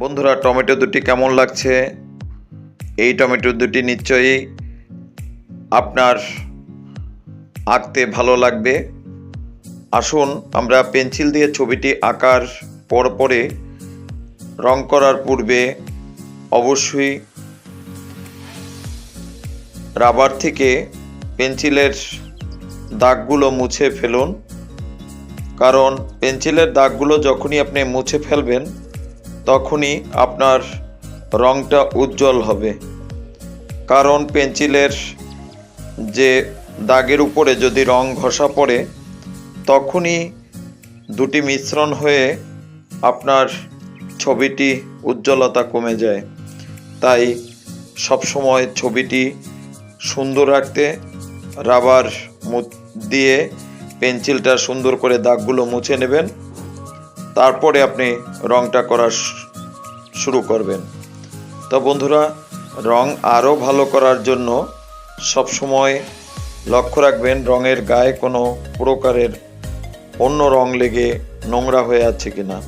বন্ধুরা, টমেটো দুটি কেমন লাগছে? এই টমেটো দুটি নিশ্চয়ই আপনার আঁকতে ভালো লাগবে। আসুন, আমরা পেন্সিল দিয়ে ছবিটি আঁকার পর পরে রং করার পূর্বে অবশ্যই রাবার থেকে পেন্সিলের দাগগুলো মুছে ফেলুন। কারণ, পেন্সিলের দাগগুলো যখনই আপনি মুছে ফেলবেন তখনই আপনার রংটা উজ্জ্বল হবে। কারণ পেন্সিলের যে দাগের উপরে যদি রং ঘষা পড়ে, তখনই দুটি মিশ্রণ হয়ে আপনার ছবিটি উজ্জ্বলতা কমে যায়। তাই সবসময় ছবিটি সুন্দর রাখতে রাবার দিয়ে পেন্সিলটা সুন্দর করে দাগগুলো মুছে নেবেন। তারপরে আপনি রংটা করা শুরু করবেন। তো বন্ধুরা, রং আরও ভালো করার জন্য সবসময় লক্ষ্য রাখবেন, রঙের গায়ে কোনো প্রকারের অন্য রং লেগে নোংরা হয়ে আছে কি না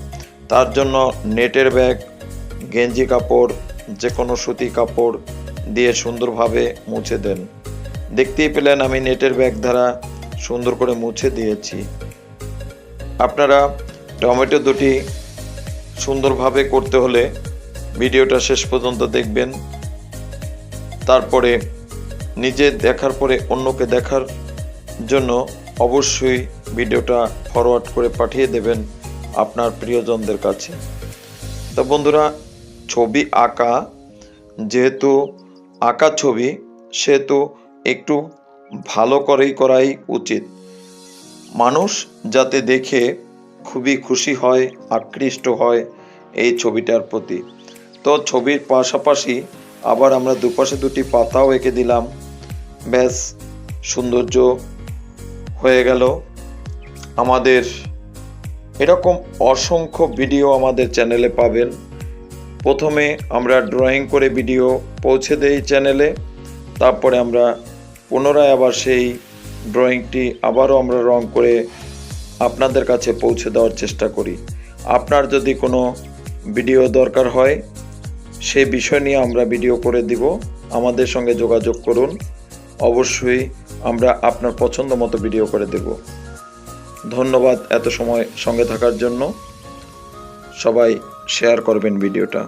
তার জন্য নেটের ব্যাগ, গেঞ্জি কাপড় যে কোনো সুতি কাপড় দিয়ে সুন্দরভাবে মুছে দেন। দেখতেই পেলেন আমি নেটের ব্যাগ দ্বারা সুন্দর করে মুছে দিয়েছি। আপনারা টমেটো দুটি সুন্দরভাবে করতে হলে ভিডিওটা শেষ পর্যন্ত দেখবেন। তারপরে নিজে দেখার পরে অন্যকে দেখার জন্য অবশ্যই ভিডিওটা ফরওয়ার্ড করে পাঠিয়ে দেবেন আপনার প্রিয়জনদের কাছে। তো বন্ধুরা, ছবি আঁকা, যেহেতু আঁকা ছবি, সেহেতু একটু ভালো করেই করাই উচিত। মানুষ যাতে দেখে খুবই খুশি হয়, আকৃষ্ট হয় এই ছবিটার প্রতি। তো ছবির পাশাপাশি আবার আমরা দুপাশে দুটি পাতাও এঁকে দিলাম। ব্যাস, সৌন্দর্য হয়ে গেল। আমাদের এরকম অসংখ্য ভিডিও আমাদের চ্যানেলে পাবেন। প্রথমে আমরা ড্রয়িং করে ভিডিও পৌঁছে দেই চ্যানেলে। তারপরে আমরা পুনরায় আবার সেই ড্রয়িংটি আবারও আমরা রং করে আপনাদের কাছে পৌঁছে দেওয়ার চেষ্টা করি। আপনার যদি কোনো ভিডিও দরকার হয় সেই বিষয় নিয়ে আমরা ভিডিও করে দিব। আমাদের সঙ্গে যোগাযোগ করুন। অবশ্যই আমরা আপনার পছন্দ মতো ভিডিও করে দেব। ধন্যবাদ এত সময় সঙ্গে থাকার জন্য। সবাই শেয়ার করবেন ভিডিওটা।